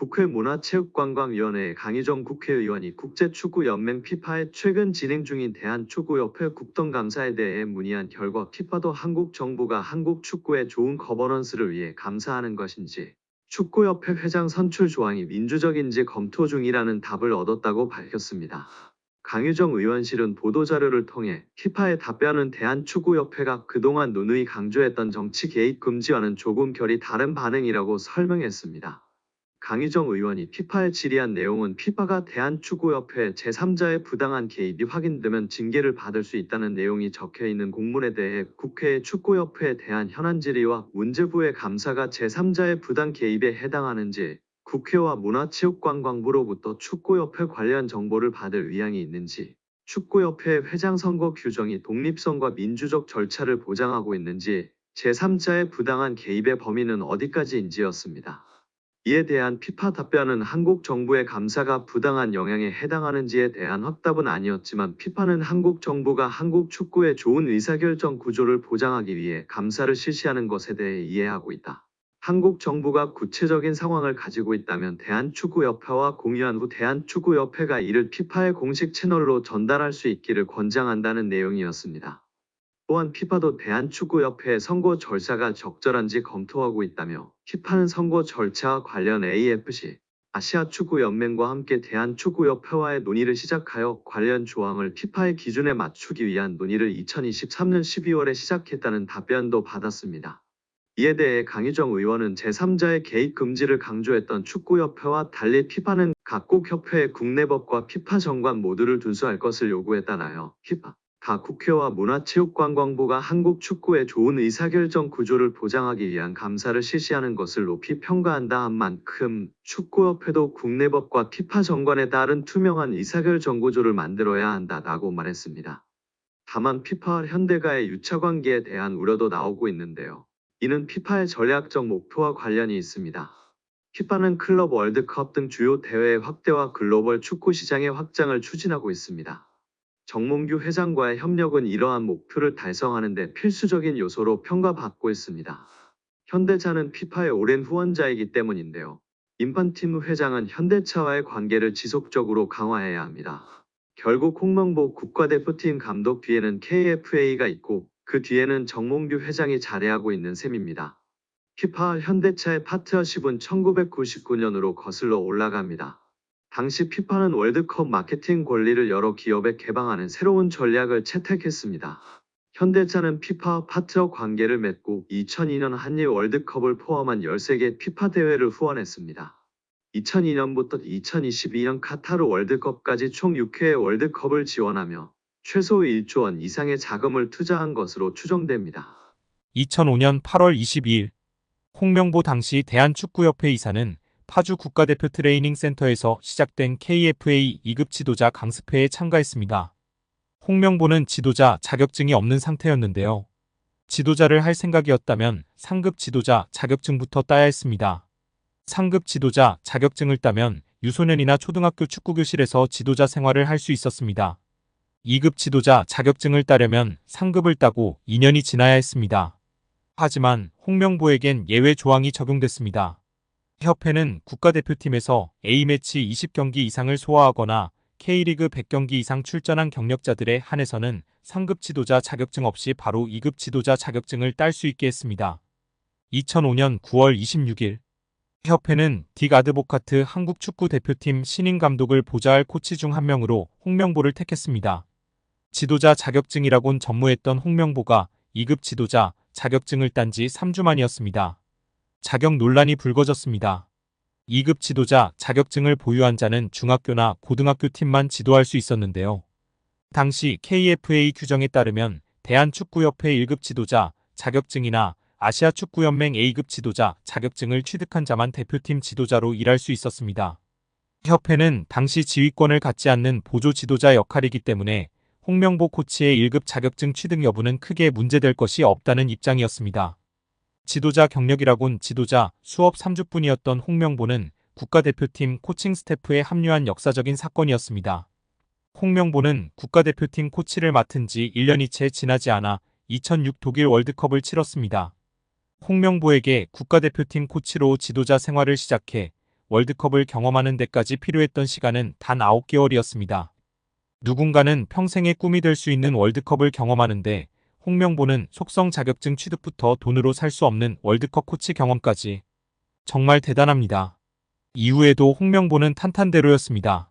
국회 문화체육관광위원회 강희정 국회의원이 국제축구연맹 피파에 최근 진행 중인 대한축구협회 국정감사에 대해 문의한 결과 피파도 한국 정부가 한국 축구의 좋은 거버넌스를 위해 감사하는 것인지 축구협회 회장 선출 조항이 민주적인지 검토 중이라는 답을 얻었다고 밝혔습니다. 강유정 의원실은 보도자료를 통해 피파의 답변은 대한축구협회가 그동안 누누이 강조했던 정치 개입 금지와는 조금 결이 다른 반응이라고 설명했습니다. 강희정 의원이 피파에 질의한 내용은 피파가 대한축구협회 제3자의 부당한 개입이 확인되면 징계를 받을 수 있다는 내용이 적혀 있는 공문에 대해 국회의 축구협회에 대한 현안 질의와 문제부의 감사가 제3자의 부당 개입에 해당하는지 국회와 문화체육관광부로부터 축구협회 관련 정보를 받을 의향이 있는지 축구협회 회장 선거 규정이 독립성과 민주적 절차를 보장하고 있는지 제3자의 부당한 개입의 범위는 어디까지인지였습니다. 이에 대한 피파 답변은 한국 정부의 감사가 부당한 영향에 해당하는지에 대한 확답은 아니었지만 피파는 한국 정부가 한국 축구의 좋은 의사결정 구조를 보장하기 위해 감사를 실시하는 것에 대해 이해하고 있다. 한국 정부가 구체적인 상황을 가지고 있다면 대한축구협회와 공유한 후 대한축구협회가 이를 피파의 공식 채널로 전달할 수 있기를 권장한다는 내용이었습니다. 또한 피파도 대한축구협회의 선거 절차가 적절한지 검토하고 있다며 피파는 선거 절차와 관련 AFC 아시아축구연맹과 함께 대한축구협회와의 논의를 시작하여 관련 조항을 피파의 기준에 맞추기 위한 논의를 2023년 12월에 시작했다는 답변도 받았습니다. 이에 대해 강희정 의원은 제3자의 개입 금지를 강조했던 축구협회와 달리 피파는 각국 협회의 국내법과 피파 정관 모두를 준수할 것을 요구했다나요. 피파 각 국회와 문화체육관광부가 한국 축구의 좋은 의사결정 구조를 보장하기 위한 감사를 실시하는 것을 높이 평가한다 한 만큼 축구협회도 국내법과 피파 정관에 따른 투명한 의사결정 구조를 만들어야 한다라고 말했습니다. 다만 피파와 현대가의 유착관계에 대한 우려도 나오고 있는데요. 이는 피파의 전략적 목표와 관련이 있습니다. 피파는 클럽 월드컵 등 주요 대회의 확대와 글로벌 축구 시장의 확장을 추진하고 있습니다. 정몽규 회장과의 협력은 이러한 목표를 달성하는 데 필수적인 요소로 평가받고 있습니다. 현대차는 피파의 오랜 후원자이기 때문인데요. 인판티무 회장은 현대차와의 관계를 지속적으로 강화해야 합니다. 결국 홍명보 국가대표팀 감독 뒤에는 KFA가 있고 그 뒤에는 정몽규 회장이 자리하고 있는 셈입니다. 피파와 현대차의 파트너십은 1999년으로 거슬러 올라갑니다. 당시 피파는 월드컵 마케팅 권리를 여러 기업에 개방하는 새로운 전략을 채택했습니다. 현대차는 피파와 파트너 관계를 맺고 2002년 한일 월드컵을 포함한 13개 피파 대회를 후원했습니다. 2002년부터 2022년 카타르 월드컵까지 총 6회의 월드컵을 지원하며 최소 1조 원 이상의 자금을 투자한 것으로 추정됩니다. 2005년 8월 22일 홍명보 당시 대한축구협회 이사는 파주 국가대표 트레이닝 센터에서 시작된 KFA 2급 지도자 강습회에 참가했습니다. 홍명보는 지도자 자격증이 없는 상태였는데요. 지도자를 할 생각이었다면 상급 지도자 자격증부터 따야 했습니다. 상급 지도자 자격증을 따면 유소년이나 초등학교 축구교실에서 지도자 생활을 할 수 있었습니다. 2급 지도자 자격증을 따려면 상급을 따고 2년이 지나야 했습니다. 하지만 홍명보에겐 예외 조항이 적용됐습니다. 협회는 국가대표팀에서 A매치 20경기 이상을 소화하거나 K리그 100경기 이상 출전한 경력자들에 한해서는 상급 지도자 자격증 없이 바로 2급 지도자 자격증을 딸 수 있게 했습니다. 2005년 9월 26일 협회는 딕 아드보카트 한국 축구 대표팀 신인 감독을 보좌할 코치 중 한 명으로 홍명보를 택했습니다. 지도자 자격증이라곤 전무했던 홍명보가 2급 지도자 자격증을 딴 지 3주 만이었습니다. 자격 논란이 불거졌습니다. 2급 지도자 자격증을 보유한 자는 중학교나 고등학교 팀만 지도할 수 있었는데요. 당시 KFA 규정에 따르면 대한축구협회 1급 지도자 자격증이나 아시아축구연맹 A급 지도자 자격증을 취득한 자만 대표팀 지도자로 일할 수 있었습니다. 협회는 당시 지휘권을 갖지 않는 보조 지도자 역할이기 때문에 홍명보 코치의 1급 자격증 취득 여부는 크게 문제될 것이 없다는 입장이었습니다. 지도자 경력이라곤 지도자 수업 3주뿐이었던 홍명보는 국가대표팀 코칭 스태프에 합류한 역사적인 사건이었습니다. 홍명보는 국가대표팀 코치를 맡은 지 1년이 채 지나지 않아 2006 독일 월드컵을 치렀습니다. 홍명보에게 국가대표팀 코치로 지도자 생활을 시작해 월드컵을 경험하는 데까지 필요했던 시간은 단 9개월이었습니다. 누군가는 평생의 꿈이 될 수 있는 월드컵을 경험하는데 홍명보는 속성 자격증 취득부터 돈으로 살 수 없는 월드컵 코치 경험까지 정말 대단합니다. 이후에도 홍명보는 탄탄대로였습니다.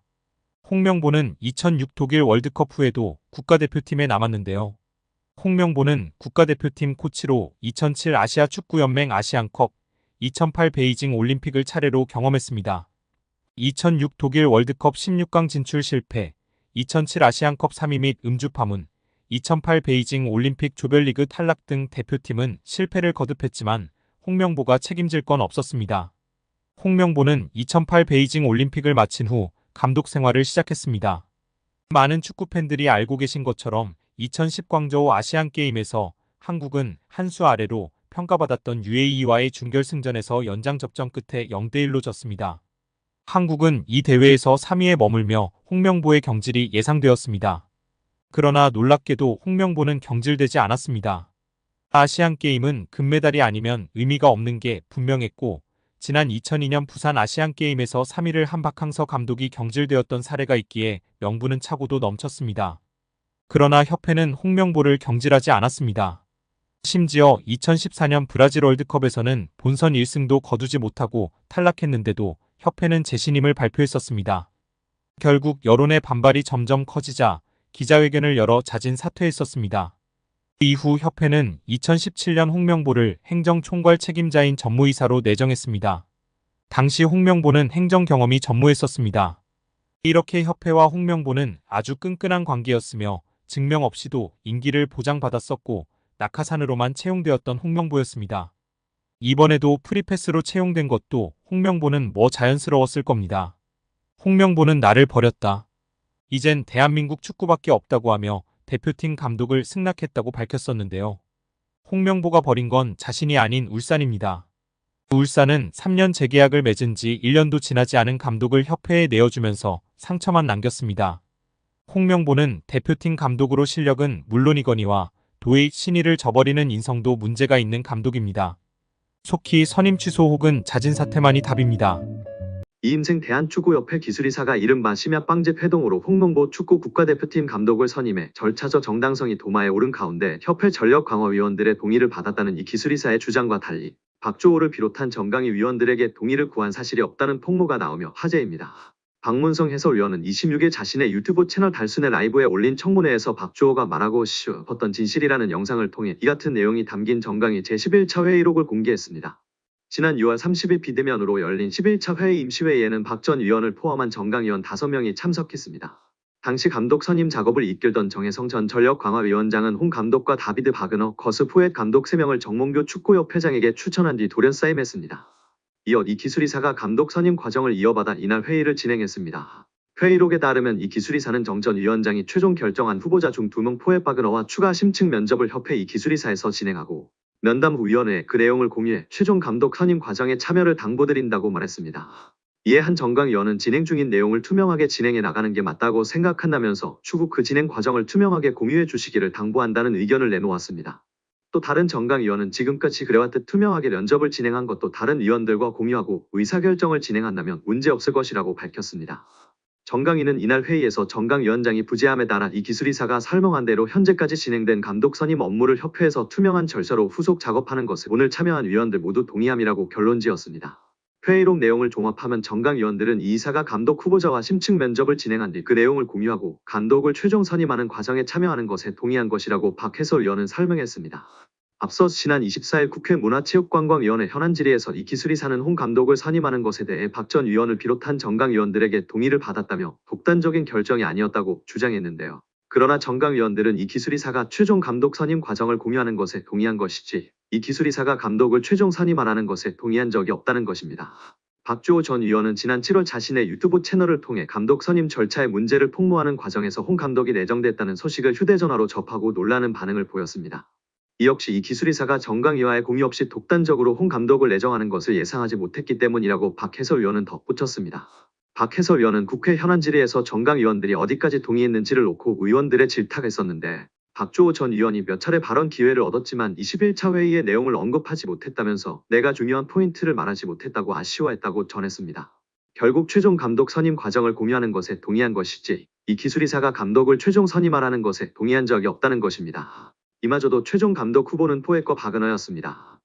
홍명보는 2006 독일 월드컵 후에도 국가대표팀에 남았는데요. 홍명보는 국가대표팀 코치로 2007 아시아 축구연맹 아시안컵, 2008 베이징 올림픽을 차례로 경험했습니다. 2006 독일 월드컵 16강 진출 실패, 2007 아시안컵 3위 및 음주 파문, 2008 베이징 올림픽 조별리그 탈락 등 대표팀은 실패를 거듭했지만 홍명보가 책임질 건 없었습니다. 홍명보는 2008 베이징 올림픽을 마친 후 감독 생활을 시작했습니다. 많은 축구 팬들이 알고 계신 것처럼 2010 광저우 아시안 게임에서 한국은 한 수 아래로 평가받았던 UAE와의 준결승전에서 연장 접전 끝에 0대 1로 졌습니다. 한국은 이 대회에서 3위에 머물며 홍명보의 경질이 예상되었습니다. 그러나 놀랍게도 홍명보는 경질되지 않았습니다. 아시안 게임은 금메달이 아니면 의미가 없는 게 분명했고 지난 2002년 부산 아시안 게임에서 3위를 한 박항서 감독이 경질되었던 사례가 있기에 명분은 차고도 넘쳤습니다. 그러나 협회는 홍명보를 경질하지 않았습니다. 심지어 2014년 브라질 월드컵에서는 본선 1승도 거두지 못하고 탈락했는데도 협회는 재신임을 발표했었습니다. 결국 여론의 반발이 점점 커지자 기자회견을 열어 자진 사퇴했었습니다. 이후 협회는 2017년 홍명보를 행정총괄 책임자인 전무이사로 내정했습니다. 당시 홍명보는 행정 경험이 전무했었습니다. 이렇게 협회와 홍명보는 아주 끈끈한 관계였으며 증명 없이도 임기를 보장받았었고 낙하산으로만 채용되었던 홍명보였습니다. 이번에도 프리패스로 채용된 것도 홍명보는 뭐 자연스러웠을 겁니다. 홍명보는 나를 버렸다. 이젠 대한민국 축구밖에 없다고 하며 대표팀 감독을 승낙했다고 밝혔었는데요. 홍명보가 버린 건 자신이 아닌 울산입니다. 울산은 3년 재계약을 맺은 지 1년도 지나지 않은 감독을 협회에 내어주면서 상처만 남겼습니다. 홍명보는 대표팀 감독으로 실력은 물론이거니와 도의 신의를 저버리는 인성도 문제가 있는 감독입니다. 속히 선임 취소 혹은 자진 사퇴만이 답입니다. 이임생 대한축구협회 기술이사가 이른바 심야 빵집 회동으로 홍명보 축구 국가대표팀 감독을 선임해 절차적 정당성이 도마에 오른 가운데 협회 전력 강화위원들의 동의를 받았다는 이 기술이사의 주장과 달리 박주호를 비롯한 정강위 위원들에게 동의를 구한 사실이 없다는 폭로가 나오며 화제입니다. 박문성 해설위원은 26일 자신의 유튜브 채널 달순의 라이브에 올린 청문회에서 박주호가 말하고 싶었던 진실이라는 영상을 통해 이 같은 내용이 담긴 정강위 제11차 회의록을 공개했습니다. 지난 6월 30일 비대면으로 열린 11차 회의 임시회의에는 박전 위원을 포함한 정강위원 5명이 참석했습니다. 당시 감독 선임 작업을 이끌던 정혜성 전 전력강화위원장은 홍 감독과 다비드 바그너, 거스 포엣 감독 3명을 정몽교 축구협 회장에게 추천한 뒤 돌연싸임했습니다. 이어 이 기술이사가 감독 선임 과정을 이어받아 이날 회의를 진행했습니다. 회의록에 따르면 이 기술이사는 정 전 위원장이 최종 결정한 후보자 중 2명 포엣 바그너와 추가 심층 면접을 협회 이 기술이사에서 진행하고 면담 후 위원회에 그 내용을 공유해 최종 감독 선임 과정에 참여를 당부드린다고 말했습니다. 이에 한 정강 위원은 진행 중인 내용을 투명하게 진행해 나가는 게 맞다고 생각한다면서 추후 그 진행 과정을 투명하게 공유해 주시기를 당부한다는 의견을 내놓았습니다. 또 다른 정강 위원은 지금까지 그래왔듯 투명하게 면접을 진행한 것도 다른 위원들과 공유하고 의사결정을 진행한다면 문제없을 것이라고 밝혔습니다. 정강위는 이날 회의에서 정강위원장이 부재함에 따라 이 기술이사가 설명한 대로 현재까지 진행된 감독 선임 업무를 협회에서 투명한 절차로 후속 작업하는 것에 오늘 참여한 위원들 모두 동의함이라고 결론지었습니다. 회의록 내용을 종합하면 정강위원들은 이 이사가 감독 후보자와 심층 면접을 진행한 뒤 그 내용을 공유하고 감독을 최종 선임하는 과정에 참여하는 것에 동의한 것이라고 박 해설 위원은 설명했습니다. 앞서 지난 24일 국회 문화체육관광위원회 현안 질의에서 이 기술이 사는 홍 감독을 선임하는 것에 대해 박전 위원을 비롯한 정강위원들에게 동의를 받았다며 독단적인 결정이 아니었다고 주장했는데요. 그러나 정강 위원들은 이 기술이사가 최종 감독 선임 과정을 공유하는 것에 동의한 것이지 이 기술이사가 감독을 최종 선임하라는 것에 동의한 적이 없다는 것입니다. 박주호 전 위원은 지난 7월 자신의 유튜브 채널을 통해 감독 선임 절차의 문제를 폭로하는 과정에서 홍 감독이 내정됐다는 소식을 휴대전화로 접하고 놀라는 반응을 보였습니다. 이 역시 이 기술이사가 정강이와의 공유 없이 독단적으로 홍 감독을 내정하는 것을 예상하지 못했기 때문이라고 박 해설위원은 덧붙였습니다. 박 해설위원은 국회 현안 질의에서 정강 의원들이 어디까지 동의했는지를 놓고 의원들의 질타했었는데 박주호 전 의원이 몇 차례 발언 기회를 얻었지만 21차 회의의 내용을 언급하지 못했다면서 내가 중요한 포인트를 말하지 못했다고 아쉬워했다고 전했습니다. 결국 최종 감독 선임 과정을 공유하는 것에 동의한 것이지 이 기술이사가 감독을 최종 선임하라는 것에 동의한 적이 없다는 것입니다. 이마저도 최종 감독 후보는 포획과 박은하였습니다.